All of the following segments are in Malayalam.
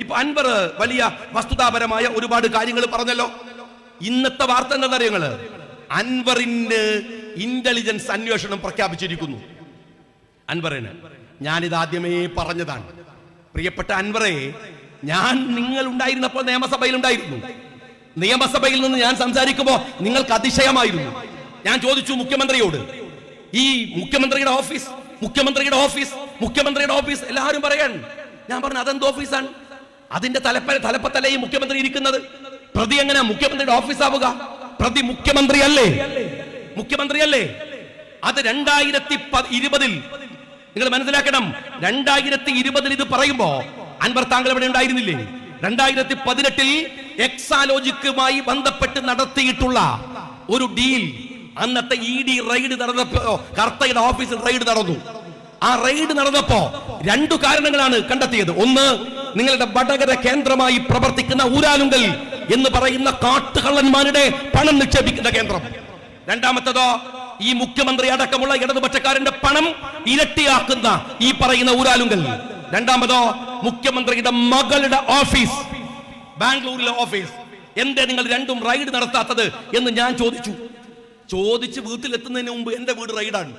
ഇപ്പൊ അൻവർ വലിയ വസ്തുതാപരമായ ഒരുപാട് കാര്യങ്ങൾ പറഞ്ഞല്ലോ. ഇന്നത്തെ വാർത്ത എന്താണെന്നറിയങ്ങൾ അൻവറിന് ഇന്റലിജൻസ് അന്വേഷണം പ്രഖ്യാപിച്ചിരിക്കുന്നു. അൻവറിന്. ഞാനിത് ആദ്യമേ പറഞ്ഞതാണ്. പ്രിയപ്പെട്ട അൻവറെ ഞാൻ നിങ്ങൾ ഉണ്ടായിരുന്നപ്പോൾ നിയമസഭയിൽ ഉണ്ടായിരുന്നു. നിയമസഭയിൽ നിന്ന് ഞാൻ സംസാരിക്കുമ്പോൾ നിങ്ങൾക്ക് അതിശയമായിരുന്നു. ഞാൻ ചോദിച്ചു മുഖ്യമന്ത്രിയോട് ഈ മുഖ്യമന്ത്രിയുടെ ഓഫീസ് മുഖ്യമന്ത്രിയുടെ ഓഫീസ് മുഖ്യമന്ത്രിയുടെ ഓഫീസ് എല്ലാവരും പറയാൻ? ഞാൻ പറഞ്ഞു അതെന്ത് ഓഫീസാണ്? അതിന്റെ തലപ്പ തലപ്പത്തല്ലേ ഈ മുഖ്യമന്ത്രി ഇരിക്കുന്നത്? പ്രതി എങ്ങനെ മുഖ്യമന്ത്രിയുടെ ഓഫീസ് ആവുക? പ്രതി മുഖ്യമന്ത്രി അല്ലേ മുഖ്യമന്ത്രി അല്ലേ അത് രണ്ടായിരത്തി ഇരുപതിൽ നിങ്ങൾ മനസ്സിലാക്കണം രണ്ടായിരത്തി ഇരുപതിൽ ഇത് പറയുമ്പോ അൻവർ താങ്കൾ ഇവിടെ ഉണ്ടായിരുന്നില്ലേ? രണ്ടായിരത്തി പതിനെട്ടിൽ എക്സാലോജിക്കുമായി ബന്ധപ്പെട്ട് നടത്തിയിട്ടുള്ള ഒരു ഡീൽ അന്നത്തെ ഇ ഡി റെയ്ഡ് നടന്നപ്പോ കർത്തയുടെ ഓഫീസിൽ റെയ്ഡ് നടന്നു. ആ റെയ്ഡ് നടന്നപ്പോ രണ്ടു കാരണങ്ങളാണ് കണ്ടെത്തിയത്. ഒന്ന് നിങ്ങളുടെ വടകര കേന്ദ്രമായി പ്രവർത്തിക്കുന്ന ഊരാലുങ്കൽ എന്ന് പറയുന്ന കാട്ടുകള്ളന്മാരുടെ പണം നിക്ഷേപിക്കുന്ന കേന്ദ്രം. രണ്ടാമത്തതോ ഈ മുഖ്യമന്ത്രി അടക്കമുള്ള ഇടതുപക്ഷക്കാരന്റെ പണം ഇരട്ടിയാക്കുന്ന ഈ പറയുന്ന ഊരാലുങ്കൽ. രണ്ടാമതോ മുഖ്യമന്ത്രിയുടെ മകളുടെ ഓഫീസ് ബാംഗ്ലൂരിലെ ഓഫീസ്. എന്തേ നിങ്ങൾ രണ്ടും റൈഡ് നടത്താത്തത് എന്ന് ഞാൻ ചോദിച്ചു. ചോദിച്ച് വീട്ടിലെത്തുന്നതിന് മുമ്പ് എന്റെ വീട് റൈഡാണ്.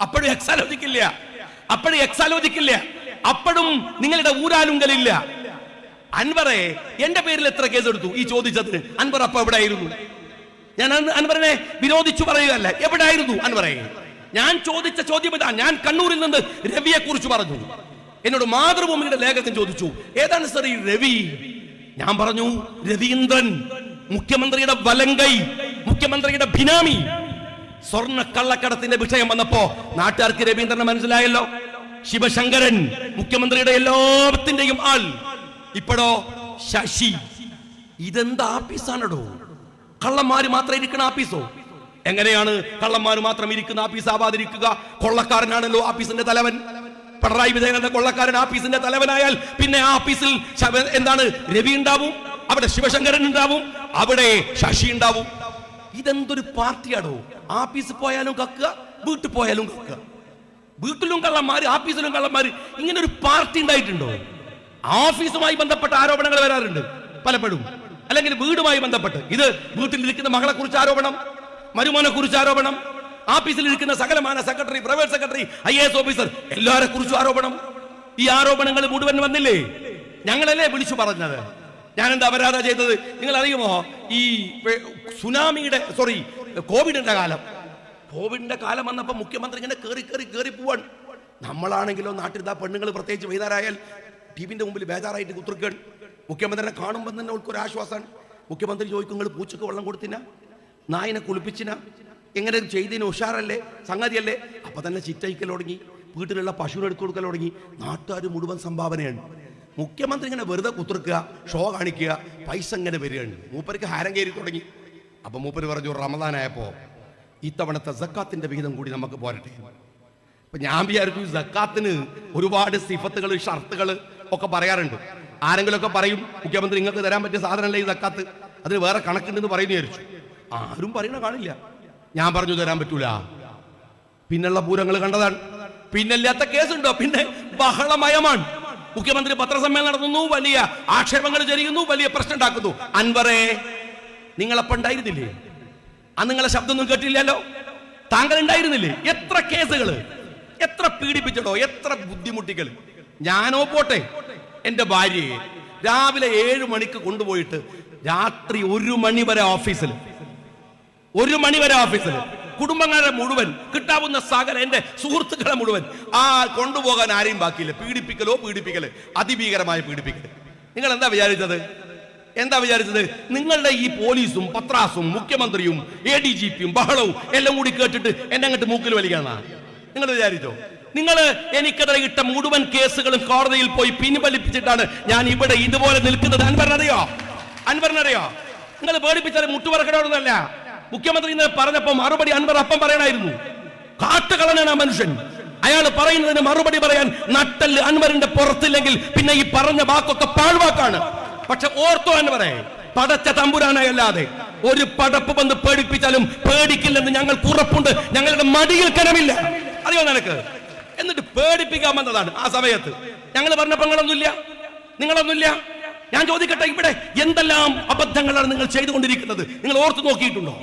അപ്പോഴും എക്സാലോചിക്കില്ല അപ്പോഴും എക്സാലോചിക്കില്ല അപ്പോഴും നിങ്ങളുടെ ഊരാലുങ്കലില്ല. അൻവറെ എന്റെ പേരിൽ എത്ര കേസ് എടുത്തു? ഈ ചോദിച്ചത് അൻവർ അപ്പൊ എവിടെയായിരുന്നു? ഞാൻ അൻവറിനെ വിരോധിച്ചു പറയുകയല്ല എവിടെയായിരുന്നു അൻവറെ? ഞാൻ ചോദിച്ച ചോദ്യം ഇതാ ഞാൻ കണ്ണൂരിൽ നിന്ന് രവിയെ കുറിച്ച് പറഞ്ഞു. എന്നോട് മാതൃഭൂമിയുടെ ലേഖകൻ ചോദിച്ചു ഏതാണ് സർ ഈ രവി? ഞാൻ പറഞ്ഞു രവീന്ദ്രൻ മുഖ്യമന്ത്രിയുടെ വലങ്കൈ മുഖ്യമന്ത്രിയുടെ ഭിനാമി. സ്വർണ കള്ളക്കടത്തിന്റെ വിഷയം വന്നപ്പോ നാട്ടുകാർക്ക് രവീന്ദ്രനെ മനസ്സിലായല്ലോ. ശിവശങ്കരൻ മുഖ്യമന്ത്രിയുടെ എല്ലാത്തിന്റെയും ആൾ. ഇപ്പോഴോ ശശി. ഇതെന്താ ആപ്പീസാണടോ? കള്ളന്മാര് മാത്രം ഇരിക്കുന്ന ആപ്പീസോ? എങ്ങനെയാണ് കള്ളന്മാർ മാത്രം ഇരിക്കുന്ന ആപ്പീസ് ആവാതിരിക്കുക? കൊള്ളക്കാരനാണല്ലോ ആപ്പീസിന്റെ തലവൻ. പിണറായി വിജയൻ എന്ന കൊള്ളക്കാരൻ ആപ്പീസിന്റെ തലവനായാൽ പിന്നെ ആപ്പീസിൽ എന്താണ്? രവി ഉണ്ടാവും അവിടെ ശിവശങ്കരൻ ഉണ്ടാവും അവിടെ ശശി ഉണ്ടാവും. ഇതെന്തൊരു പാർട്ടിയാണോ ആപ്പീസ് പോയാലും കക്കുക വീട്ടിൽ പോയാലും കക്കുക. വീട്ടിലും കള്ളന്മാര് ആഫീസിലും കള്ളന്മാര് ഇങ്ങനെ ഒരു പാർട്ടി ഉണ്ടായിട്ടുണ്ടോ? ഓഫീസുമായി ബന്ധപ്പെട്ട ആരോപണങ്ങൾ വരാറുണ്ട് പലപ്പോഴും. അല്ലെങ്കിൽ വീടുമായി ബന്ധപ്പെട്ട്. ഇത് വീട്ടിലിരിക്കുന്ന മകളെ കുറിച്ച് ആരോപണം മരുമോനെ കുറിച്ച് ആരോപണം ആഫീസിൽ ഇരിക്കുന്ന സകലമാന secretary private secretary I S officer എല്ലാവരെ കുറിച്ചും ആരോപണം. ഈ ആരോപണങ്ങൾ മുഴുവൻ വന്നില്ലേ? ഞങ്ങളല്ലേ വിളിച്ചു പറഞ്ഞത്. ഞാൻ എന്താ അപരാധ ചെയ്തത്? നിങ്ങൾ അറിയുമോ ഈ സുനാമിയുടെ സോറി കോവിഡിന്റെ കാലം. കോവിഡിന്റെ കാലം വന്നപ്പോൾ മുഖ്യമന്ത്രി ഇങ്ങനെ കയറി കയറി കയറി പോവാൻ നമ്മളാണെങ്കിലോ നാട്ടിൽ ഇതാ പെണ്ണുങ്ങൾ പ്രത്യേകിച്ച് വൈകുന്നേരമായാൽ ടിവിന്റെ മുമ്പിൽ ബേജാറായിട്ട് കുത്തിർക്കാൻ മുഖ്യമന്ത്രിനെ കാണുമ്പോൾ തന്നെ ഒരു ആശ്വാസമാണ്. മുഖ്യമന്ത്രി ചോദിക്കും നിങ്ങൾ പൂച്ചക്ക് വെള്ളം കൊടുത്തിന? നായിനെ കുളിപ്പിച്ചിന? എങ്ങനെ ചെയ്തതിന് ഉഷാറല്ലേ? സംഗതിയല്ലേ? അപ്പൊ തന്നെ ചിറ്റയിക്കൽ തുടങ്ങി വീട്ടിലുള്ള പശുവിനെ എടുത്തു കൊടുക്കൽ തുടങ്ങി. നാട്ടുകാർ മുഴുവൻ സംഭാവനയാണ്. മുഖ്യമന്ത്രി ഇങ്ങനെ വെറുതെ കുത്തിർക്കുക ഷോ കാണിക്കുക പൈസ ഇങ്ങനെ വരികയാണ്. മൂപ്പർക്ക് ഹാരം കയറി തുടങ്ങി. അപ്പൊ മൂപ്പര് പറഞ്ഞു റമദാനായപ്പോ ഇത്തവണത്തെ സക്കാത്തിന്റെ വിഹിതം കൂടി നമുക്ക് പോരട്ടെ. അപ്പൊ ഞാൻ വിചാരിച്ചു സക്കാത്തിന് ഒരുപാട് സിഫത്തുകൾ ഷർത്തുകൾ ഒക്കെ പറയാറുണ്ട്. ആരെങ്കിലും ഒക്കെ പറയും മുഖ്യമന്ത്രി നിങ്ങൾക്ക് തരാൻ പറ്റിയ സാധനമല്ല ഈ സക്കാത്ത്? അതിന് വേറെ കണക്കുണ്ടെന്ന് പറയുന്നു വിചാരിച്ചു. ആരും പറയണ കാണില്ല. ഞാൻ പറഞ്ഞു തരാൻ പറ്റൂല. പിന്നുള്ള പൂരങ്ങൾ കണ്ടതാണ്. പിന്നല്ലാത്ത കേസുണ്ടോ? പിന്നെ ബഹളമയമാണ്. മുഖ്യമന്ത്രി പത്രസമ്മേളനം നടത്തുന്നു വലിയ ആക്ഷേപങ്ങൾ ജരിയുന്നു വലിയ പ്രശ്നം ഉണ്ടാക്കുന്നു. അൻവറേ നിങ്ങളപ്പം ഉണ്ടായിരുന്നില്ലേ? അന്ന് നിങ്ങളെ ശബ്ദമൊന്നും കേട്ടില്ലല്ലോ? താങ്കൾ ഉണ്ടായിരുന്നില്ലേ എത്ര കേസുകൾ എത്ര പീഡിപ്പിച്ചടോ എത്ര ബുദ്ധിമുട്ടികൾ ഞാനോ പോട്ടെ? എന്റെ ഭാര്യയെ രാവിലെ ഏഴ് മണിക്ക് കൊണ്ടുപോയിട്ട് രാത്രി ഒരു മണി വരെ ഓഫീസിൽ ഒരു മണി വരെ ഓഫീസിൽ കുടുംബങ്ങളെ മുഴുവൻ കിട്ടാവുന്ന സകല എന്റെ സുഹൃത്തുക്കളെ മുഴുവൻ. ആ കൊണ്ടുപോകാൻ ആരെയും ബാക്കിയില്ല. പീഡിപ്പിക്കലോ പീഡിപ്പിക്കൽ അതിഭീകരമായ പീഡിപ്പിക്കൽ. നിങ്ങൾ എന്താ വിചാരിച്ചത്? എന്താ വിചാരിച്ചത്? നിങ്ങളുടെ ഈ പോലീസും പത്രാസും മുഖ്യമന്ത്രിയും എ ഡി ജി പിയും ബഹളവും എല്ലാം കൂടി കേട്ടിട്ട് എന്നെ അങ്ങോട്ട് മൂക്കിൽ വലിക്കാന്നാ നിങ്ങൾ വിചാരിച്ചോ? നിങ്ങൾ എനിക്കെതിരെ ഇട്ട മുഴുവൻ കേസുകളും കോടതിയിൽ പോയി പിൻവലിപ്പിച്ചിട്ടാണ് ഞാൻ ഇവിടെ ഇതുപോലെ നിൽക്കുന്നത്. അൻവറിനറിയോ? അൻവറിനറിയോ? നിങ്ങൾ പേടിപ്പിച്ചാൽ മുട്ടുപറക്കണമെന്നല്ല മുഖ്യമന്ത്രി ഇന്ന് പറഞ്ഞപ്പോ മറുപടി അൻവർ അപ്പം പറയണായിരുന്നു. കാട്ടുകളനാണ് ആ മനുഷ്യൻ. അയാൾ പറയുന്നതിന് മറുപടി പറയാൻ നട്ടൽ അൻവറിന്റെ പുറത്തില്ലെങ്കിൽ പിന്നെ ഈ പറഞ്ഞ വാക്കൊക്കെ പാഴ്വാക്കാണ്. പക്ഷെ ഓർത്തോ പറയേ പടച്ച തമ്പുരാനായല്ലാതെ ഒരു പടപ്പ് വന്ന് പേടിപ്പിച്ചാലും പേടിക്കില്ലെന്ന് ഞങ്ങൾക്ക് ഉറപ്പുണ്ട് ഞങ്ങളുടെ മടിയിൽ കനമില്ല. അറിയോ നിനക്ക്? എന്നിട്ട് പേടിപ്പിക്കാമെന്നതാണ് ആ സമയത്ത്. ഞങ്ങൾ പറഞ്ഞ നിങ്ങളൊന്നുമില്ല. നിങ്ങളൊന്നുമില്ല. ഞാൻ ചോദിക്കട്ടെ ഇവിടെ എന്തെല്ലാം അബദ്ധങ്ങളാണ് നിങ്ങൾ ചെയ്തുകൊണ്ടിരിക്കുന്നത്? നിങ്ങൾ ഓർത്തു നോക്കിയിട്ടുണ്ടോ?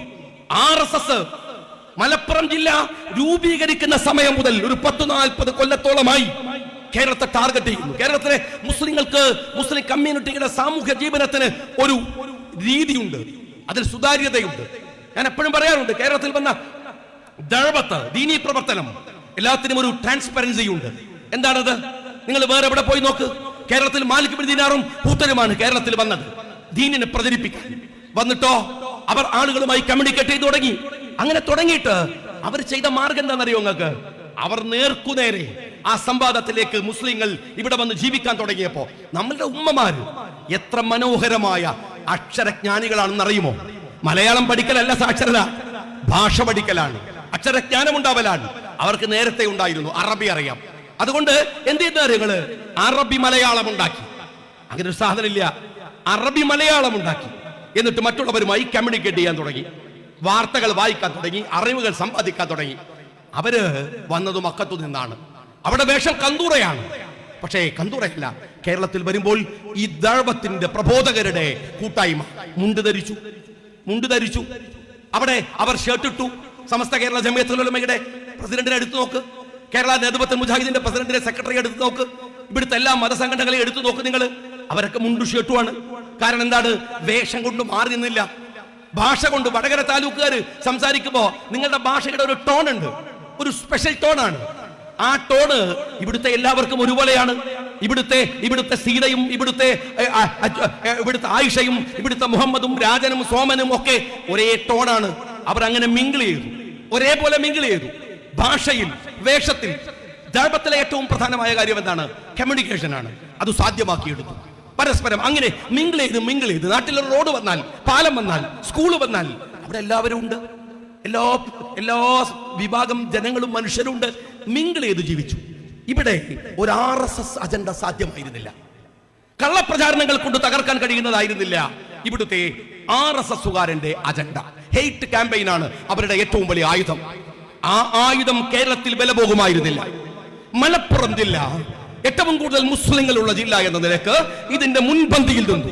ആർ എസ് എസ് മലപ്പുറം ജില്ല രൂപീകരിക്കുന്ന സമയം മുതൽ ഒരു പത്ത് നാൽപ്പത് കൊല്ലത്തോളമായി കേരളത്തെ ടാർഗറ്റ് ചെയ്യുന്നു. കേരളത്തിലെ മുസ്ലിങ്ങൾക്ക് മുസ്ലിം കമ്മ്യൂണിറ്റിയുടെ സാമൂഹ്യ ജീവനത്തിന് ഒരു രീതിയുണ്ട്. അതിൽ സുതാര്യതയുണ്ട്. ഞാൻ എപ്പോഴും പറയാറുണ്ട് കേരളത്തിൽ വന്ന ദഴവത്ത് ദീനീ പ്രവർത്തനം എല്ലാത്തിനും ഒരു ട്രാൻസ്പെറൻസി ഉണ്ട്. എന്താണത്? നിങ്ങൾ വേറെ എവിടെ പോയി നോക്ക്? കേരളത്തിൽ മാലിക് ബിൻ ദീനാറും കൂട്ടരുമാണ് കേരളത്തിൽ വന്നത്. ദീനിനെ പ്രചരിപ്പിക്കാൻ. വന്നിട്ടോ? അവർ ആളുകളുമായി കമ്മ്യൂണിക്കേറ്റ് ചെയ്തു തുടങ്ങി. അങ്ങനെ തുടങ്ങിയിട്ട് അവർ ചെയ്ത മാർഗം എന്താണെന്നറിയോ നിങ്ങൾക്ക്? അവർ നേർക്കുനേരെ ആ സംവാദത്തിലേക്ക് മുസ്ലിങ്ങൾ ഇവിടെ വന്ന് ജീവിക്കാൻ തുടങ്ങിയപ്പോ നമ്മളുടെ ഉമ്മമാർ എത്ര മനോഹരമായ അക്ഷരജ്ഞാനികളാണെന്ന് അറിയുമോ മലയാളം പഠിക്കലല്ല സാക്ഷരത. ഭാഷ പഠിക്കലാണ്. അക്ഷരജ്ഞാനം ഉണ്ടാവലാണ് അവർക്ക് നേരത്തെ ഉണ്ടായിരുന്നു. അറബി അറിയാം. അതുകൊണ്ട് എന്ത് ചെയ്യുന്ന അറബി മലയാളം ഉണ്ടാക്കി അങ്ങനെ ഒരു സാധനം ഇല്ല. അറബി മലയാളം ഉണ്ടാക്കി എന്നിട്ട് മറ്റുള്ളവരുമായി കമ്മ്യൂണിക്കേറ്റ് ചെയ്യാൻ തുടങ്ങി. വാർത്തകൾ വായിക്കാൻ തുടങ്ങി. അറിവുകൾ സമ്പാദിക്കാൻ തുടങ്ങി. അവർ വന്നത് മക്കത്തു നിന്നാണ്. അവിടെ വേഷം കന്തൂറയാണ്. പക്ഷേ കന്തൂറയല്ല. കേരളത്തിൽ വരുമ്പോൾ ഈ ദഴവത്തിന്റെ പ്രബോധകരുടെ കൂട്ടായ്മ മുണ്ട് ധരിച്ചു. മുണ്ട് ധരിച്ചു. അവിടെ അവർ ഷർട്ടിട്ടു സമസ്ത കേരള ജമിയത്തുലമയുടെ പ്രസിഡന്റിനെ എടുത്തു നോക്ക്. കേരള നേതൃത്വത്തിൽ മുജാഹിദിന്റെ പ്രസിഡന്റിനെ സെക്രട്ടറി എടുത്തു നോക്ക്. ഇവിടുത്തെ എല്ലാ മതസംഘടനകളെ എടുത്തു നോക്ക് നിങ്ങൾ അവരൊക്കെ മുണ്ടു ഷർട്ടുമാണ് കാരണം എന്താണ്? വേഷം കൊണ്ട് മാറി നിന്നില്ല. ഭാഷ കൊണ്ട് വടകര താലൂക്കുകാർ സംസാരിക്കുമ്പോൾ നിങ്ങളുടെ ഭാഷയുടെ ഒരു ടോൺ ഉണ്ട്. ഒരു സ്പെഷ്യൽ ടോൺ ആണ്. ആ ടോണ് ഇവിടുത്തെ എല്ലാവർക്കും ഒരുപോലെയാണ്. ഇവിടുത്തെ ഇവിടുത്തെ സീതയും ഇവിടുത്തെ ഇവിടുത്തെ ആയിഷയും ഇവിടുത്തെ മുഹമ്മദും രാജനും സോമനും ഒക്കെ ഒരേ ടോണാണ്. അവർ അങ്ങനെ മിങ്കിൾ ചെയ്തു. ഒരേപോലെ മിങ്കിൾ ചെയ്തു. ഭാഷയിൽ വേഷത്തിൽ. ധർമ്മത്തിലെ ഏറ്റവും പ്രധാനമായ കാര്യം എന്താണ്? കമ്മ്യൂണിക്കേഷൻ ആണ്. അത് സാധ്യമാക്കിയെടുത്തു. പരസ്പരം അങ്ങനെ മിങ്കിൾ ചെയ്ത് മിങ്കിൾ ചെയ്ത്. നാട്ടിലൊരു റോഡ് വന്നാൽ പാലം വന്നാൽ സ്കൂൾ വന്നാൽ അവിടെ എല്ലാവരും ഉണ്ട്. എല്ലാ എല്ലാ വിഭാഗം ജനങ്ങളും മനുഷ്യരും ഉണ്ട് മിങ്കിൾ ചെയ്ത് ജീവിച്ചു? ഇവിടെ ഒരു ആർ എസ് എസ് അജണ്ട സാധ്യമായിരുന്നില്ല. കള്ളപ്രചാരണങ്ങൾ കൊണ്ട് തകർക്കാൻ കഴിയുന്നതായിരുന്നില്ല. ഇവിടുത്തെ ആർ എസ് എസുകാരന്റെ അജണ്ട ഹെയ്റ്റ് ക്യാമ്പയിനാണ് അവരുടെ ഏറ്റവും വലിയ ആയുധം. ആ ആയുധം കേരളത്തിൽ ബലപോകുമായിരുന്നില്ല മലപ്പുറം ജില്ല ഏറ്റവും കൂടുതൽ മുസ്ലിങ്ങളുള്ള ജില്ല എന്ന നിലയ്ക്ക് ഇതിന്റെ മുൻപന്തിയിൽ നിന്നു.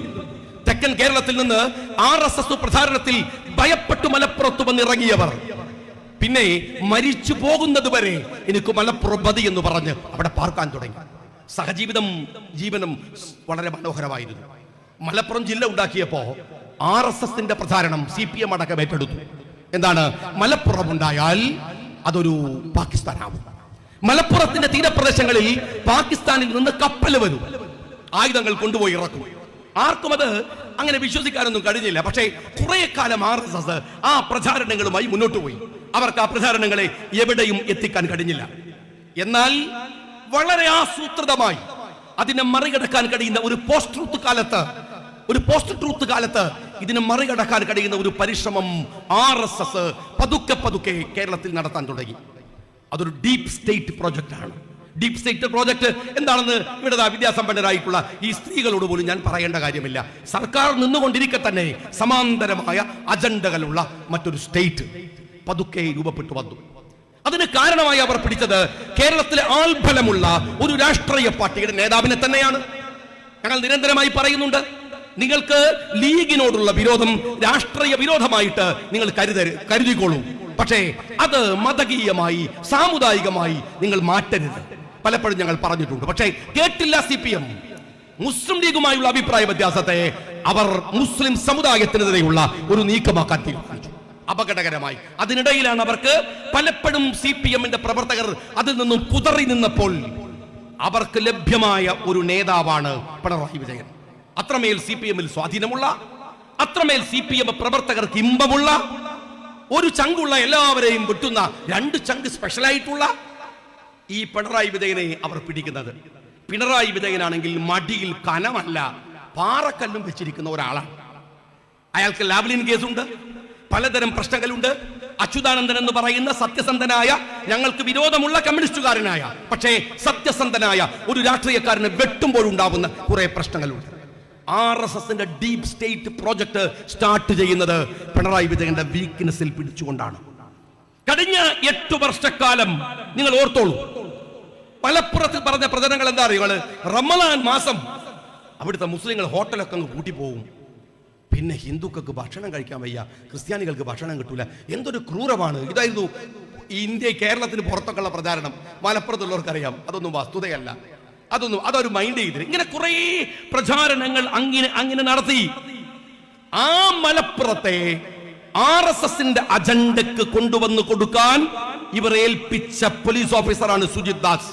തെക്കൻ കേരളത്തിൽ നിന്ന് ആർ എസ് എസ് പ്രചാരണത്തിൽ ഭയപ്പെട്ടു മലപ്പുറത്ത് വന്നിറങ്ങിയവർ. പിന്നെ മരിച്ചു പോകുന്നത് വരെ എനിക്ക് മലപ്രഭതി എന്ന് പറഞ്ഞ് അവിടെ പാർക്കാൻ തുടങ്ങി. സഹജീവിതം ജീവനം വളരെ മനോഹരമായിരുന്നു. മലപ്പുറം ജില്ല ഉണ്ടാക്കിയപ്പോ ആർ എസ് എസിന്റെ പ്രചാരണം സി പി എം അടക്കം ഏറ്റെടുത്തു. എന്താണ്? മലപ്പുറം ഉണ്ടായാൽ അതൊരു പാകിസ്ഥാനാവും. മലപ്പുറത്തിന്റെ തീരപ്രദേശങ്ങളിൽ പാകിസ്ഥാനിൽ നിന്ന് കപ്പൽ വരും. ആയുധങ്ങൾ കൊണ്ടുപോയി ഇറക്കും. ആർക്കും അത് അങ്ങനെ വിശ്വസിക്കാനൊന്നും കഴിഞ്ഞില്ല. പക്ഷേ കുറെ കാലം ആർ എസ് എസ് ആ പ്രചാരണങ്ങളുമായി മുന്നോട്ട് പോയി. അവർക്ക് ആ പ്രചാരണങ്ങളെ എവിടെയും എത്തിക്കാൻ കഴിഞ്ഞില്ല. എന്നാൽ വളരെ ആസൂത്രിതമായി അതിനെ മറികടക്കാൻ കഴിയുന്ന ഒരു പോസ്റ്റ് ട്രൂത്ത് കാലത്ത് ഒരു പോസ്റ്റ് ട്രൂത്ത് കാലത്ത് ഇതിനെ മറികടക്കാൻ കഴിയുന്ന ഒരു പരിശ്രമം ആർ എസ് എസ് പതുക്കെ പതുക്കെ കേരളത്തിൽ നടത്താൻ തുടങ്ങി. അതൊരു ഡീപ് സ്റ്റേറ്റ് പ്രോജക്റ്റ് ആണ്. ഡീപ് സ്റ്റേറ്റ് പ്രോജക്റ്റ് എന്താണെന്ന് ഇവിടെ വിദ്യാസമ്പന്നരായിട്ടുള്ള ഈ സ്ത്രീകളോട് പോലും ഞാൻ പറയേണ്ട കാര്യമില്ല. സർക്കാർ നിന്നുകൊണ്ടിരിക്കെ തന്നെ സമാന്തരമായ അജണ്ടകളുള്ള മറ്റൊരു സ്റ്റേറ്റ് പതുക്കെ രൂപപ്പെട്ടു വന്നു. അതിന് കാരണമായി അവർ പിടിച്ചത് കേരളത്തിലെ ആൾഫലമുള്ള ഒരു രാഷ്ട്രീയ പാർട്ടിയുടെ നേതാവിനെ തന്നെയാണ്. ഞങ്ങൾ നിരന്തരമായി പറയുന്നുണ്ട് നിങ്ങൾക്ക് ലീഗിനോടുള്ള വിരോധം രാഷ്ട്രീയ വിരോധമായിട്ട് നിങ്ങൾ കരുത കരുതിക്കോളൂ. പക്ഷേ അത് മതകീയമായി സാമുദായികമായി നിങ്ങൾ മാറ്റരുത്. പലപ്പോഴും ഞങ്ങൾ പറഞ്ഞിട്ടുണ്ട്. പക്ഷേ കേട്ടില്ല സി പി എം മുസ്ലിം ലീഗുമായുള്ള അഭിപ്രായ വ്യത്യാസത്തെ അവർ മുസ്ലിം സമുദായത്തിനെതിരെയുള്ള ഒരു നീക്കമാക്കാൻ തീരുമാനിച്ചു. അപകടകരമായി. അതിനിടയിലാണ് അവർക്ക് പലപ്പോഴും സി പി എമ്മിന്റെ പ്രവർത്തകർ അതിൽ നിന്നും കുതറി നിന്നപ്പോൾ അവർക്ക് ലഭ്യമായ ഒരു നേതാവാണ് പിണറായി വിജയൻ. അത്രമേൽ സി പി എമ്മിൽ സ്വാധീനമുള്ള അത്രമേൽ സി പി എം പ്രവർത്തകർക്ക് ഇമ്പമുള്ള ഒരു ചങ്കുള്ള എല്ലാവരെയും വെട്ടുന്ന രണ്ട് ചങ്ക് സ്പെഷ്യലായിട്ടുള്ള ഈ പിണറായി വിജയനെ അവർ പിടിക്കുന്നത്. പിണറായി വിജയനാണെങ്കിൽ മടിയിൽ കനമല്ല പാറക്കല്ലും വെച്ചിരിക്കുന്ന ഒരാളാണ്. അയാൾക്ക് ലാവ്ലിൻ കേസുണ്ട് പലതരം പ്രശ്നങ്ങളുണ്ട്. അച്യുതാനന്ദൻ എന്ന് പറയുന്ന സത്യസന്ധനായ ഞങ്ങൾക്ക് വിരോധമുള്ള കമ്മ്യൂണിസ്റ്റുകാരനായ പക്ഷേ സത്യസന്ധനായ ഒരു രാഷ്ട്രീയക്കാരനെ വെട്ടുമ്പോഴുണ്ടാവുന്ന കുറെ പ്രശ്നങ്ങളുണ്ട്. ആർ എസ് എസിന്റെ ഡീപ് സ്റ്റേറ്റ് പ്രോജക്ട് സ്റ്റാർട്ട് ചെയ്യുന്നത് പിണറായി വിജയന്റെ വീക്ക്നെസ്സിൽ പിടിച്ചുകൊണ്ടാണ്. കഴിഞ്ഞ എട്ടു വർഷക്കാലം നിങ്ങൾ ഓർത്തോളൂ. മലപ്പുറത്ത് പറഞ്ഞ പ്രചരണങ്ങൾ എന്താ അറിയുക റമലാൻ മാസം അവിടുത്തെ മുസ്ലിങ്ങൾ ഹോട്ടലൊക്കെ അങ്ങ് പൂട്ടിപ്പോവും. പിന്നെ ഹിന്ദുക്കൾക്ക് ഭക്ഷണം കഴിക്കാൻ വയ്യ ക്രിസ്ത്യാനികൾക്ക് ഭക്ഷണം കിട്ടൂല. എന്തൊരു ക്രൂരമാണ്. ഇതായിരുന്നു ഇന്ത്യ കേരളത്തിന് പുറത്തൊക്കെയുള്ള പ്രചാരണം. മലപ്പുറത്തുള്ളവർക്കറിയാം അതൊന്നും വസ്തുതയല്ല. അതൊന്നും അതൊരു മൈൻഡ് ചെയ്തില്ല. ഇങ്ങനെ കുറേ പ്രചാരണങ്ങൾ അങ്ങനെ അങ്ങനെ നടത്തി. ആ മലപ്പുറത്തെ ആർ എസ് എസിന്റെ അജണ്ടക്ക് കൊണ്ടുവന്ന് കൊടുക്കാൻ ഇവർ ഏൽപ്പിച്ച പോലീസ് ഓഫീസറാണ് സുജിത് ദാസ്.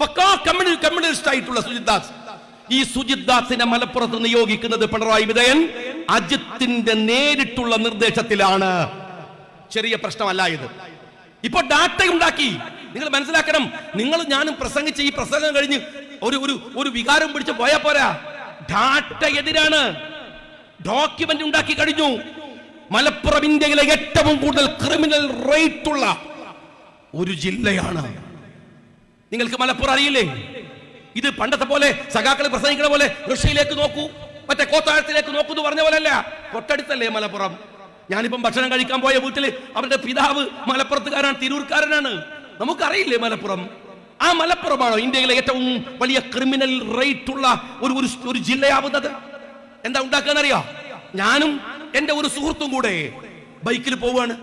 പക്കാ കമ്മ്യൂണി കമ്മ്യൂണിസ്റ്റ് ആയിട്ടുള്ള സുജിത് ദാസ്. ഈ സുജിത് ദാസിനെ മലപ്പുറത്ത് നിയോഗിക്കുന്നത് പിണറായി വിജയൻ അജിത്തിന്റെ നേരിട്ടുള്ള നിർദ്ദേശത്തിലാണ്. ചെറിയ പ്രശ്നമല്ല ഇത്. ഇപ്പൊ ഡാറ്റ ഉണ്ടാക്കി. നിങ്ങൾ മനസ്സിലാക്കണം. നിങ്ങൾ ഞാനും പ്രസംഗിച്ച് ഈ പ്രസംഗം കഴിഞ്ഞ് ഒരു ഒരു ഒരു വികാരം പിടിച്ച് പോയാ പോരാ. ഡാറ്റ എതിരാണ്. ഡോക്യുമെന്റ് ഉണ്ടാക്കി കഴിഞ്ഞു. മലപ്പുറം ഇന്ത്യയിലെ ഏറ്റവും കൂടുതൽ ക്രിമിനൽ റേറ്റ് ഉള്ള ഒരു ജില്ലയാണ്. നിങ്ങൾക്ക് മലപ്പുറം അറിയില്ലേ? ഇത് പണ്ടത്തെ പോലെ സഖാക്കൾ പ്രസംഗിക്കുന്ന പോലെ ഋഷിയിലേക്ക് നോക്കൂ മറ്റേ കോത്താഴത്തിലേക്ക് നോക്കൂ എന്ന് പറഞ്ഞ പോലെ അല്ല തൊട്ടടുത്തല്ലേ മലപ്പുറം? ഞാനിപ്പം ഭക്ഷണം കഴിക്കാൻ പോയ വീട്ടിൽ അവരുടെ പിതാവ് മലപ്പുറത്തുകാരാണ് തിരൂർക്കാരനാണ്. നമുക്കറിയില്ലേ മലപ്പുറം? ആ മലപ്പുറമാണോ ഇന്ത്യയിലെ ഏറ്റവും വലിയ ക്രിമിനൽ റേറ്റ് ഉള്ള ഒരു ഒരു ജില്ലയാവുന്നത്? എന്താ ഉണ്ടാക്കാന്നറിയോ ഞാനും എന്റെ ഒരു സുഹൃത്തും കൂടെ ബൈക്കിൽ പോവാണ്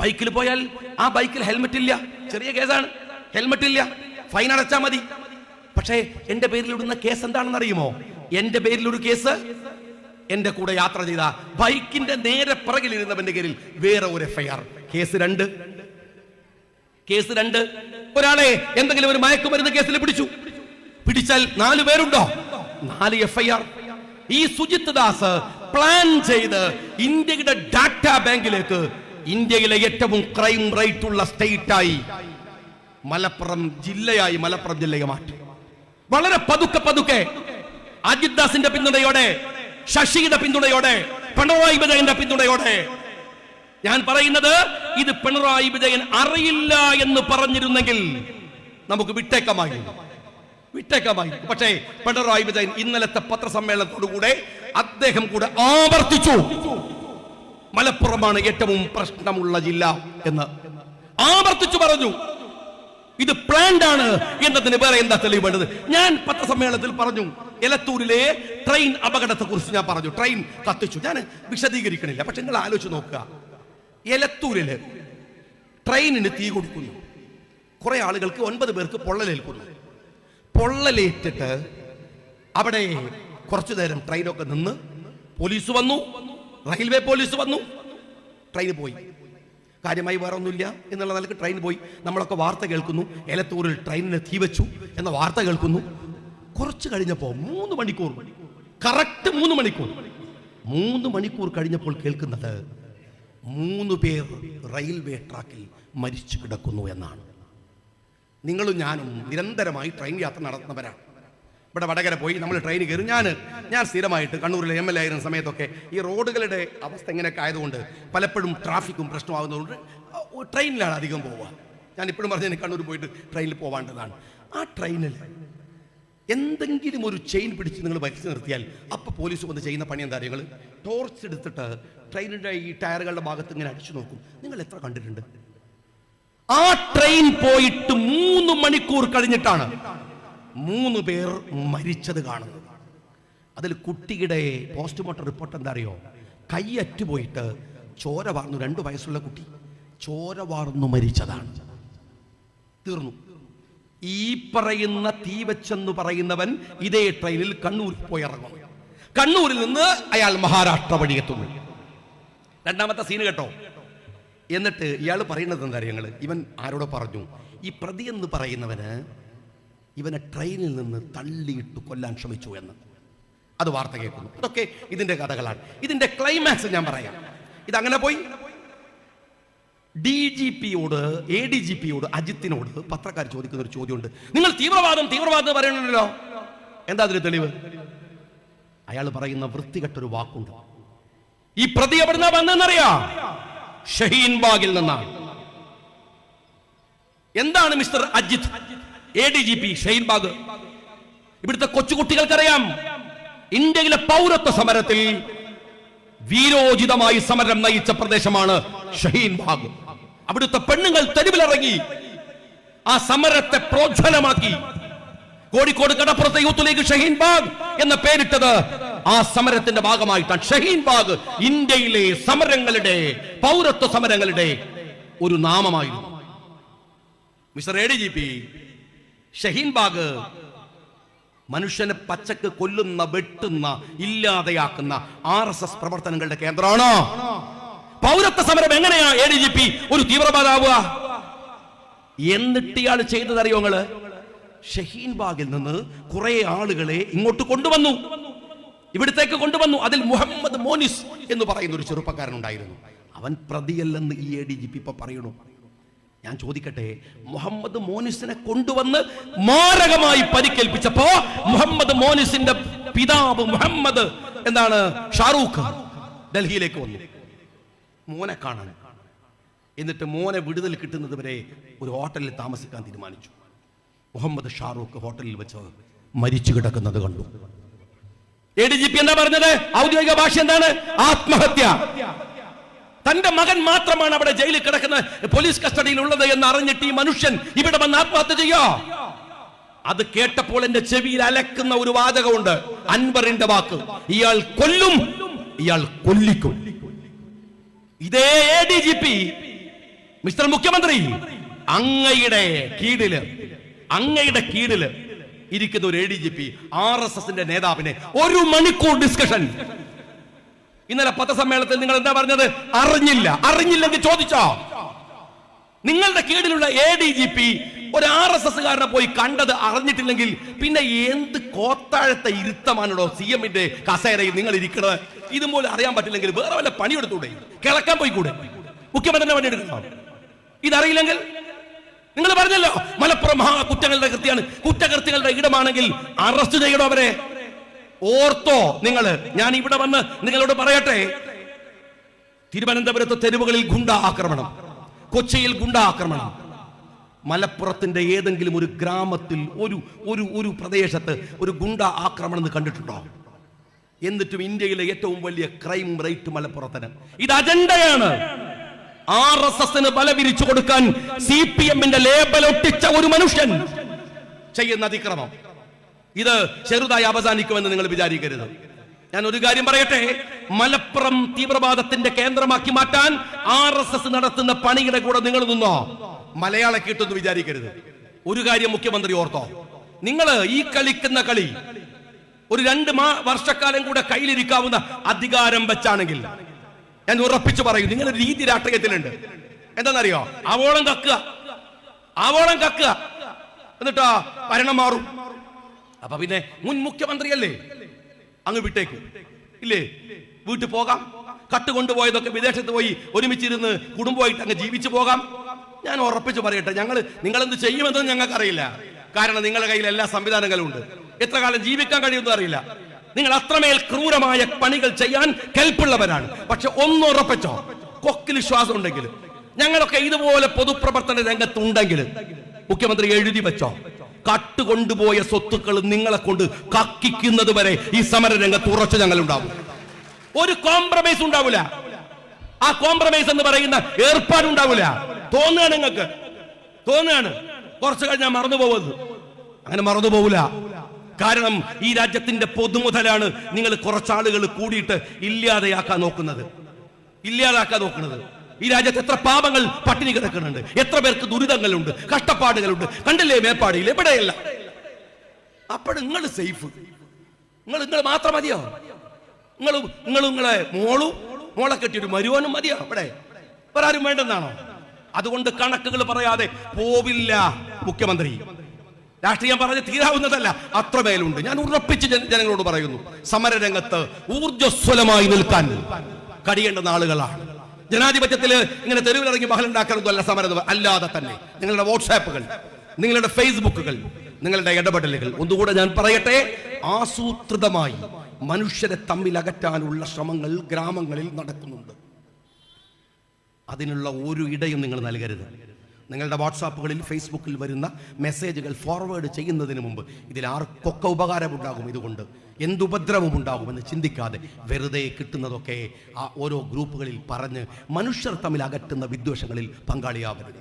ബൈക്കിൽ പോയാൽ ആ ബൈക്കിൽ ഹെൽമെറ്റ് ഇല്ല. ചെറിയ കേസാണ്. ഹെൽമെറ്റ് ഇല്ല. ഫൈൻ അടച്ചാൽ മതി. പക്ഷേ എന്റെ പേരിൽ ഇടുന്ന കേസ് എന്താണെന്ന് അറിയുമോ പേരിൽ ഒരു കേസ് എന്റെ കൂടെ യാത്ര ചെയ്ത ബൈക്കിന്റെ നേരെ പിറകിലിരുന്നവന്റെ പേരിൽ വേറെ ഒരു എഫ്ഐആർ കേസ് രണ്ട്. കേസ് രണ്ട്. ഒരാളെ എന്തെങ്കിലും ഒരു മയക്കുമരുന്ന് കേസിൽ പിടിച്ചു. പിടിച്ചാൽ നാല് പേരുണ്ടോ? നാല് എഫ്ഐആർ ഈ സുജിത് ദാസ് പ്ലാൻ ചെയ്ത് ഇന്ത്യയുടെ ഡാറ്റ ബാങ്കിലേക്ക് ഇന്ത്യയിലെ ഏറ്റവും ക്രൈം റേറ്റ് ഉള്ള സ്റ്റേറ്റായി മലപ്പുറം ജില്ലയായി മലപ്പുറം ജില്ലയെ മാറ്റി. വളരെ പതുക്കെ പതുക്കെ അജിത് ദാസിന്റെ പിന്തുണയോടെ ശശിയുടെ പിന്തുണയോടെ പിണറായി വിജയന്റെ പിന്തുണയോടെ. ഞാൻ പറയുന്നത് ഇത് പിണറായി വിജയൻ അറിയില്ല എന്ന് പറഞ്ഞിരുന്നെങ്കിൽ നമുക്ക് വിട്ടേക്കമായി. വിട്ടേക്കമായി. പക്ഷേ പിണറായി വിജയൻ ഇന്നലത്തെ പത്രസമ്മേളനത്തോടുകൂടെ അദ്ദേഹം കൂടെ ആവർത്തിച്ചു. മലപ്പുറമാണ് ഏറ്റവും പ്രശ്നമുള്ള ജില്ല എന്ന് ആവർത്തിച്ചു പറഞ്ഞു. ഇത് പ്ലാൻഡ് ആണ് എന്നതിന് വേറെ എന്താ തെളിവ് വേണ്ടത് ഞാൻ പത്രസമ്മേളനത്തിൽ പറഞ്ഞു എലത്തൂരിലെ ട്രെയിൻ അപകടത്തെ കുറിച്ച് ഞാൻ പറഞ്ഞു. ട്രെയിൻ കത്തിച്ചു. ഞാൻ വിശദീകരിക്കണില്ല. പക്ഷെ നിങ്ങൾ ആലോചിച്ച് നോക്കുക. എലത്തൂരിൽ ട്രെയിനിന് തീ കൊടുക്കുന്നു. കുറെ ആളുകൾക്ക് ഒൻപത് പേർക്ക് പൊള്ളലേൽക്കുന്നു. പൊള്ളലേറ്റിട്ട് അവിടെ കുറച്ചു നേരം ട്രെയിനൊക്കെ നിന്ന് പോലീസ് വന്നു. റെയിൽവേ പോലീസ് വന്നു. ട്രെയിൻ പോയി. കാര്യമായി വേറെ ഒന്നുമില്ല എന്നുള്ള നിലയ്ക്ക് ട്രെയിൻ പോയി. നമ്മളൊക്കെ വാർത്ത കേൾക്കുന്നു. എലത്തൂരിൽ ട്രെയിനിന് തീ വെച്ചു എന്ന വാർത്ത കേൾക്കുന്നു. കുറച്ച് കഴിഞ്ഞപ്പോൾ മൂന്ന് മണിക്കൂർ. കറക്റ്റ് മൂന്ന് മണിക്കൂർ. മൂന്ന് മണിക്കൂർ കഴിഞ്ഞപ്പോൾ കേൾക്കുന്നത് മൂന്ന് പേർ റെയിൽവേ ട്രാക്കിൽ മരിച്ചു കിടക്കുന്നു എന്നാണ്. നിങ്ങളും ഞാനും നിരന്തരമായി ട്രെയിൻ യാത്ര നടത്തുന്നവരാണ്. ഇവിടെ വടകര പോയി നമ്മൾ ട്രെയിൻ കയറി. ഞാൻ ഞാൻ സ്ഥിരമായിട്ട് കണ്ണൂരിലെ എം എൽ എ ആയിരുന്ന സമയത്തൊക്കെ ഈ റോഡുകളുടെ അവസ്ഥ ഇങ്ങനെയൊക്കെ ആയതുകൊണ്ട് പലപ്പോഴും ട്രാഫിക്കും പ്രശ്നമാകുന്നതുകൊണ്ട് ട്രെയിനിലാണ് അധികം പോവുക. ഞാൻ ഇപ്പോഴും പറഞ്ഞു കണ്ണൂർ പോയിട്ട് ട്രെയിനിൽ പോവാണ്ടതാണ്. ആ ട്രെയിനിൽ എന്തെങ്കിലും ഒരു ചെയിൻ പിടിച്ച് നിങ്ങൾ വലിച്ചു നിർത്തിയാൽ അപ്പോൾ പോലീസ് വന്ന് ചെയ്യുന്ന പണി എന്താ നിങ്ങൾ ടോർച്ച് എടുത്തിട്ട് ട്രെയിനിന്റെ ഈ ടയറുകളുടെ ഭാഗത്ത് ഇങ്ങനെ അടിച്ചു നോക്കും. നിങ്ങൾ എത്ര കണ്ടിട്ടുണ്ട്? ആ ട്രെയിൻ പോയിട്ട് മൂന്ന് മണിക്കൂർ കഴിഞ്ഞിട്ടാണ് മൂന്ന് പേർ മരിച്ചത് കാണുന്നത്. അതിൽ കുട്ടിയുടെ പോസ്റ്റ്മോർട്ടം റിപ്പോർട്ട് എന്താ അറിയോ കൈയറ്റ് പോയിട്ട് ചോര വാർന്നു രണ്ടു വയസ്സുള്ള കുട്ടി ചോര വാർന്നു മരിച്ചതാണ്. തീർന്നു. ഈ പറയുന്ന തീവച്ചെന്ന് പറയുന്നവൻ ഇതേ ട്രെയിനിൽ കണ്ണൂർ പോയി ഇറങ്ങും കണ്ണൂരിൽ നിന്ന് അയാൾ മഹാരാഷ്ട്ര വഴി എത്തുന്നു. രണ്ടാമത്തെ സീന് കേട്ടോ. എന്നിട്ട് ഇയാൾ പറയുന്നത് എന്താ ഞങ്ങൾ ഇവൻ ആരോട് പറഞ്ഞു ഈ പ്രതി എന്ന് പറയുന്നവന് ഇവനെ ട്രെയിനിൽ നിന്ന് തള്ളിയിട്ട് കൊല്ലാൻ ശ്രമിച്ചു എന്ന്. അത് വാർത്ത കേൾക്കുന്നു. ഇതൊക്കെ ഇതിന്റെ കഥകളാണ്. ഇതിന്റെ ക്ലൈമാക്സ് ഞാൻ പറയാം. ഇതങ്ങനെ പോയി. ഡി ജി പിയോട് എ ഡി ജി പിയോട് അജിത്തിനോട് പത്രക്കാർ ചോദിക്കുന്ന ഒരു ചോദ്യമുണ്ട്. നിങ്ങൾ തീവ്രവാദം തീവ്രവാദം എന്ന് പറയണല്ലോ എന്താ അതിന് തെളിവ്? അയാൾ പറയുന്ന വൃത്തികെട്ടൊരു വാക്കുണ്ട്. ഈ പ്രതി എവിടുന്ന വന്നെന്നറിയാ ഷഹീൻ ബാഗിൽ നിന്നാണ്. എന്താണ് mister Ajith? A D G P ഷൈൻബാഗ് Bagh. ഇവിടുത്തെ കൊച്ചുകുട്ടികൾക്കറിയാം. ഇന്ത്യയിലെ പൗരത്വ സമരത്തിൽ വീരോചിതമായി സമരം നയിച്ച പ്രദേശമാണ് ഷഹീൻ ബാഗ്. അവിടുത്തെ പെണ്ണുങ്ങൾ തെരുവിലിറങ്ങി ആ സമരത്തെ പ്രോജ്വലമാക്കി. കോഴിക്കോട് കടപ്പുറത്തെ യൂത്ത് ഷഹീൻ ബാഗ് എന്ന പേരിട്ടത് ആ സമരത്തിന്റെ ഭാഗമായിട്ടാണ്. ഷഹീൻ ബാഗ് ഇന്ത്യയിലെ സമരങ്ങളുടെ പൗരത്വ സമരങ്ങളുടെ ഒരു നാമമായിരുന്നു. Mister A D G P Shaheen Bagh. മനുഷ്യനെ പച്ചക്ക് കൊല്ലുന്ന വെട്ടുന്ന ഇല്ലാതെയാക്കുന്ന ആർ എസ് എസ് പ്രവർത്തനങ്ങളുടെ കേന്ദ്രമാണോ? പൗരത്വ സമരം എങ്ങനെയാ എ ഡി ജി പി ഒരു തീവ്രവാദാവുക? എന്നിട്ട് ഇയാൾ ചെയ്തതറിയോ നിങ്ങൾ? ഷഹീൻബാഗിൽ നിന്ന് കുറെ ആളുകളെ ഇങ്ങോട്ട് കൊണ്ടുവന്നു. ഇവിടത്തേക്ക് കൊണ്ടുവന്നു. അതിൽ മുഹമ്മദ് മോനിസ് എന്ന് പറയുന്ന ഒരു ചെറുപ്പക്കാരൻ ഉണ്ടായിരുന്നു അവൻ പ്രതിയല്ലെന്ന് ഈ എ ഡി ജി പി ഇപ്പൊ പറയണു. ഞാൻ ചോദിക്കട്ടെ മുഹമ്മദ് മോനിസിനെ കൊണ്ടുവന്ന് മാരകമായി പരിക്കേൽപ്പിച്ചപ്പോ മുഹമ്മദ് മോനിസിന്റെ പിതാവ് മുഹമ്മദ് എന്താണ്? ഷാറൂഖ് ഡൽഹിയിലേക്ക് വന്നു. മോനെ കാണാൻ. എന്നിട്ട് മോനെ വിടുതൽ കിട്ടുന്നത് വരെ ഒരു ഹോട്ടലിൽ താമസിക്കാൻ തീരുമാനിച്ചു. മുഹമ്മദ് ഷാറൂഖ് ഹോട്ടലിൽ വെച്ച് മരിച്ചു കിടക്കുന്നത് കണ്ടു. എ ഡി ജി പി എന്താ പറഞ്ഞത്? ഔദ്യോഗിക ഭാഷ എന്താണ്? ആത്മഹത്യ. തന്റെ മകൻ മാത്രമാണ് അവിടെ ജയിലിൽ കിടക്കുന്ന പോലീസ് കസ്റ്റഡിയിൽ ഉള്ളത് എന്ന് അറിഞ്ഞിട്ട് ഈ മനുഷ്യൻ ഇവിടെ വന്ന് ആത്മഹത്യ ചെയ്യോ? അത് കേട്ടപ്പോൾ എന്റെ ചെവിയിൽ അലക്കുന്ന ഒരു വാചകമുണ്ട്. അൻവറിന്റെ വാക്ക്. ഇയാൾ കൊല്ലും ഇയാൾ കൊല്ലിക്കും. ഇതേ ഡി ജി പി മിസ്റ്റർ മുഖ്യമന്ത്രി അങ്ങയുടെ കീഴിൽ അങ്ങയുടെ കീഴിൽ ഇരിക്കുന്ന ഒരു A D G P R S എസിന്റെ നേതാവിനെ ഒരു മണിക്കൂർ ഡിസ്കഷൻ ഇന്നലെ പത്രസമ്മേളനത്തിൽ നിങ്ങൾ എന്താ പറഞ്ഞത്? അറിഞ്ഞില്ല. അറിഞ്ഞില്ലെങ്കിൽ ചോദിച്ചോ? നിങ്ങളുടെ കീഴിലുള്ള എ ഡി ജി പി ഒരു ആർ എസ് എസ് കാരനെ പോയി കണ്ടത് അറിഞ്ഞിട്ടില്ലെങ്കിൽ പിന്നെ എന്ത് കോത്താഴത്തെ ഇരുത്തമാണോ സി എമ്മിന്റെ കസേരയിൽ നിങ്ങൾ ഇരിക്കണത്? ഇതുപോലെ അറിയാൻ പറ്റില്ലെങ്കിൽ വേറെ വല്ല പണിയെടുത്തൂടെ? കിളക്കാൻ പോയി കൂടെ മുഖ്യമന്ത്രിനെ പണിയെടുക്കണം ഇതറിയില്ലെങ്കിൽ? നിങ്ങൾ പറഞ്ഞല്ലോ മലപ്പുറം മഹാ കുറ്റങ്ങളുടെ കൃത്യമാണ്. കുറ്റകൃത്യങ്ങളുടെ ഇടമാണെങ്കിൽ അറസ്റ്റ് ചെയ്യണോ അവരെ. ഓർത്തോ നിങ്ങൾ ഞാൻ ഇവിടെ വന്ന് നിങ്ങളോട് പറയട്ടെ. തിരുവനന്തപുരത്ത് തെരുവുകളിൽ ഗുണ്ട ആക്രമണം. കൊച്ചിയിൽ ഗുണ്ട ആക്രമണം. മലപ്പുറത്തിന്റെ ഏതെങ്കിലും ഒരു ഗ്രാമത്തിൽ ഒരു ഒരു ഒരു പ്രദേശത്ത് ഒരു ഗുണ്ട ആക്രമണം കണ്ടിട്ടുണ്ടോ? എന്നിട്ടും ഇന്ത്യയിലെ ഏറ്റവും വലിയ ക്രൈം റേറ്റ് മലപ്പുറത്തിന്. ഇത് അജണ്ടയാണ്. ആർ എസ് എസിന് ബല വിരിച്ചു കൊടുക്കാൻ സി പി എമ്മിന്റെ ലേബൽ ഒട്ടിച്ച ഒരു മനുഷ്യൻ ചെയ്യുന്ന അതിക്രമം. ഇത് ചെറുതായി അവസാനിക്കുമെന്ന് നിങ്ങൾ വിചാരിക്കരുത്. ഞാൻ ഒരു കാര്യം പറയട്ടെ? മലപ്പുറം തീവ്രവാദത്തിന്റെ കേന്ദ്രമാക്കി മാറ്റാൻ ആർ എസ് എസ് നടത്തുന്ന പണിയുടെ കൂടെ നിങ്ങൾ നിന്നോ? മലയാള കിട്ടുമെന്ന് വിചാരിക്കരുത്. ഒരു കാര്യം മുഖ്യമന്ത്രി ഓർത്തോ. നിങ്ങൾ ഈ കളിക്കുന്ന കളി ഒരു രണ്ട് മാ വർഷക്കാലം കൂടെ കയ്യിലിരിക്കാവുന്ന അധികാരം വെച്ചാണെങ്കിൽ ഞാൻ ഉറപ്പിച്ചു പറയും നിങ്ങളുടെ രീതി രാഷ്ട്രീയത്തിലുണ്ട്. എന്താണെന്നറിയോ? ആവോളം കക്കുക. ആവോളം കക്കുക. എന്നിട്ടോ ഭരണം മാറും. അപ്പൊ പിന്നെ മുൻ മുഖ്യമന്ത്രിയല്ലേ? അങ്ങ് വിട്ടേക്ക്. ഇല്ലേ? വീട്ടിൽ പോകാം. കട്ട് കൊണ്ടുപോയതൊക്കെ വിദേശത്ത് പോയി ഒരുമിച്ചിരുന്ന് കുടുംബമായിട്ട് അങ്ങ് ജീവിച്ചു പോകാം. ഞാൻ ഉറപ്പിച്ചു പറയട്ടെ ഞങ്ങൾ നിങ്ങൾ എന്ത് ചെയ്യുമെന്ന് ഞങ്ങൾക്ക് അറിയില്ല കാരണം നിങ്ങളുടെ കയ്യിൽ എല്ലാ സംവിധാനങ്ങളും ഉണ്ട്. എത്ര കാലം ജീവിക്കാൻ കഴിയുമെന്ന് അറിയില്ല. നിങ്ങൾ അത്രമേൽ ക്രൂരമായ പണികൾ ചെയ്യാൻ കെൽപ്പുള്ളവരാണ്. പക്ഷെ ഒന്ന് ഉറപ്പിച്ചോ? കൊക്കിൽ ശ്വാസം ഉണ്ടെങ്കിൽ. ഞങ്ങളൊക്കെ ഇതുപോലെ പൊതുപ്രവർത്തന രംഗത്തുണ്ടെങ്കിൽ മുഖ്യമന്ത്രി എഴുതി വെച്ചോ? കട്ട് കൊണ്ടുപോയ സ്വത്തുക്കൾ നിങ്ങളെ കൊണ്ട് കക്കിക്കുന്നത് വരെ ഈ സമര രംഗത്ത് ഉറച്ചു ഞങ്ങൾ ഉണ്ടാവും ഒരു കോംപ്രമൈസ് ഉണ്ടാവില്ല ആ കോംപ്രമൈസ് എന്ന് പറയുന്ന ഏർപ്പാടുണ്ടാവില്ല തോന്നുകയാണ് നിങ്ങൾക്ക്? തോന്നുകയാണ്. കുറച്ചു കഴിഞ്ഞാൽ മറന്നു പോവത് അങ്ങനെ മറന്നു പോവില്ല കാരണം ഈ രാജ്യത്തിന്റെ പൊതുമുതലാണ് നിങ്ങൾ കുറച്ചാളുകൾ കൂടിയിട്ട് ഇല്ലാതെയാക്കാൻ നോക്കുന്നത്. ഇല്ലാതാക്കാൻ നോക്കുന്നത്. ഈ രാജ്യത്ത് എത്ര പാപങ്ങൾ പട്ടിണി കിടക്കുന്നുണ്ട്. എത്ര പേർക്ക് ദുരിതങ്ങളുണ്ട് കഷ്ടപ്പാടുകളുണ്ട്. കണ്ടില്ലേ മേപ്പാടിയിൽ? എവിടെയല്ല? അപ്പോൾ നിങ്ങൾ സേഫ്. നിങ്ങൾ നിങ്ങൾ മാത്രം മതിയോ? നിങ്ങൾ നിങ്ങൾ നിങ്ങളെ മോളും മോളെ കെട്ടിയൊരു മരുവനും മതിയോ അവിടെ? വേറെ ആരും വേണ്ടെന്നാണോ? അതുകൊണ്ട് കണക്കുകൾ പറയാതെ പോവില്ല മുഖ്യമന്ത്രി. രാഷ്ട്രീയം പറഞ്ഞ് തീരാവുന്നതല്ല. അത്രമേലുണ്ട് ഞാൻ ഉറപ്പിച്ച് ജനങ്ങളോട് പറയുന്നു. സമരരംഗത്ത് ഊർജസ്വലമായി നിൽക്കാൻ കഴിയേണ്ടുന്ന ആളുകളാണ്. ജനാധിപത്യത്തിൽ ഇങ്ങനെ തെരുവിലിറങ്ങി ബഹലുണ്ടാക്കുന്നതല്ല സമരം അല്ലാതെ തന്നെ. നിങ്ങളുടെ വാട്സാപ്പുകൾ നിങ്ങളുടെ ഫേസ്ബുക്കുകൾ നിങ്ങളുടെ ഇടപെടലുകൾ ഒന്നുകൂടെ ഞാൻ പറയട്ടെ ആസൂത്രിതമായി മനുഷ്യരെ തമ്മിൽ അകറ്റാനുള്ള ശ്രമങ്ങൾ ഗ്രാമങ്ങളിൽ നടക്കുന്നുണ്ട്. അതിനുള്ള ഒരു ഇടയും നിങ്ങൾ നൽകരുത്. നിങ്ങളുടെ വാട്സാപ്പുകളിൽ ഫേസ്ബുക്കിൽ വരുന്ന മെസ്സേജുകൾ ഫോർവേഡ് ചെയ്യുന്നതിന് മുമ്പ് ഇതിൽ ആർക്കൊക്കെ ഉപകാരമുണ്ടാകും ഇതുകൊണ്ട്? എന്തുപദ്രവം ഉണ്ടാകുമെന്ന് ചിന്തിക്കാതെ വെറുതെ കിട്ടുന്നതൊക്കെ ആ ഓരോ ഗ്രൂപ്പുകളിൽ പറഞ്ഞ് മനുഷ്യർ തമ്മിൽ അകറ്റുന്ന വിദ്വേഷങ്ങളിൽ പങ്കാളിയാവരുത്.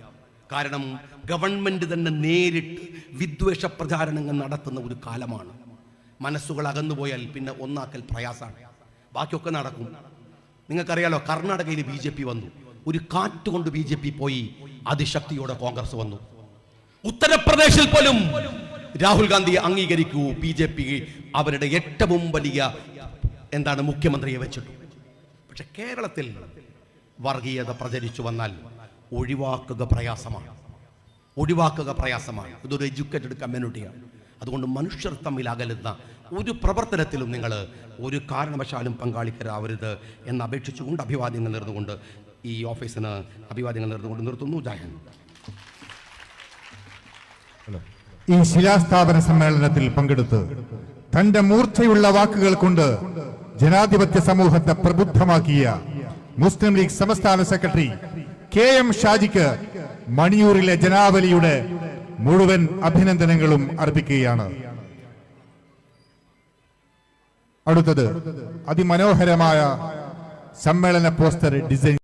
കാരണം ഗവൺമെന്റ് തന്നെ നേരിട്ട് വിദ്വേഷ പ്രചാരണങ്ങൾ നടത്തുന്ന ഒരു കാലമാണ്. മനസ്സുകൾ അകന്നുപോയാൽ പിന്നെ ഒന്നാക്കൽ പ്രയാസമാണ്. ബാക്കിയൊക്കെ നടക്കും. നിങ്ങൾക്കറിയാലോ കർണാടകയിൽ ബി വന്നു. ഒരു കാറ്റ് കൊണ്ട് ബി ജെ പി പോയി അതിശക്തിയോടെ കോൺഗ്രസ് വന്നു. ഉത്തർപ്രദേശിൽ പോലും രാഹുൽ ഗാന്ധി അംഗീകരിക്കൂ ബി ജെ പി അവരുടെ ഏറ്റവും വലിയ എന്താണ് മുഖ്യമന്ത്രിയെ വെച്ചിട്ടു. പക്ഷെ കേരളത്തിൽ വർഗീയത പ്രചരിച്ചു വന്നാൽ ഒഴിവാക്കുക പ്രയാസമാണ്. ഒഴിവാക്കുക പ്രയാസമാണ്. ഇതൊരു എഡ്യൂക്കേറ്റഡ് കമ്മ്യൂണിറ്റിയാണ് അതുകൊണ്ട് മനുഷ്യർ തമ്മിൽ അകലുന്ന ഒരു പ്രവർത്തനത്തിലും നിങ്ങൾ ഒരു കാരണവശാലും പങ്കാളിക്കരാവരുത് എന്ന് അപേക്ഷിച്ചുകൊണ്ട് അഭിവാദ്യങ്ങൾ നേർന്നുകൊണ്ട് ഈ ഓഫീസിന് അഭിവാദ്യങ്ങൾ നേർന്നുകൊണ്ട് നിർത്തുന്നു. ജാഹൻ ഈ ശിലാസ്ഥാപന സമ്മേളനത്തിൽ പങ്കെടുത്ത് തന്റെ മൂർച്ചയുള്ള വാക്കുകൾ കൊണ്ട് ജനാധിപത്യ സമൂഹത്തെ പ്രബുദ്ധമാക്കിയ മുസ്ലിം ലീഗ് സംസ്ഥാന സെക്രട്ടറി കെ എം ഷാജിക്ക് മണിയൂരിലെ ജനാവലിയുടെ മുഴുവൻ അഭിനന്ദനങ്ങളും അർപ്പിക്കുകയാണ്. അടുത്തത്. അതിമനോഹരമായ സമ്മേളന പോസ്റ്റർ ഡിസൈൻ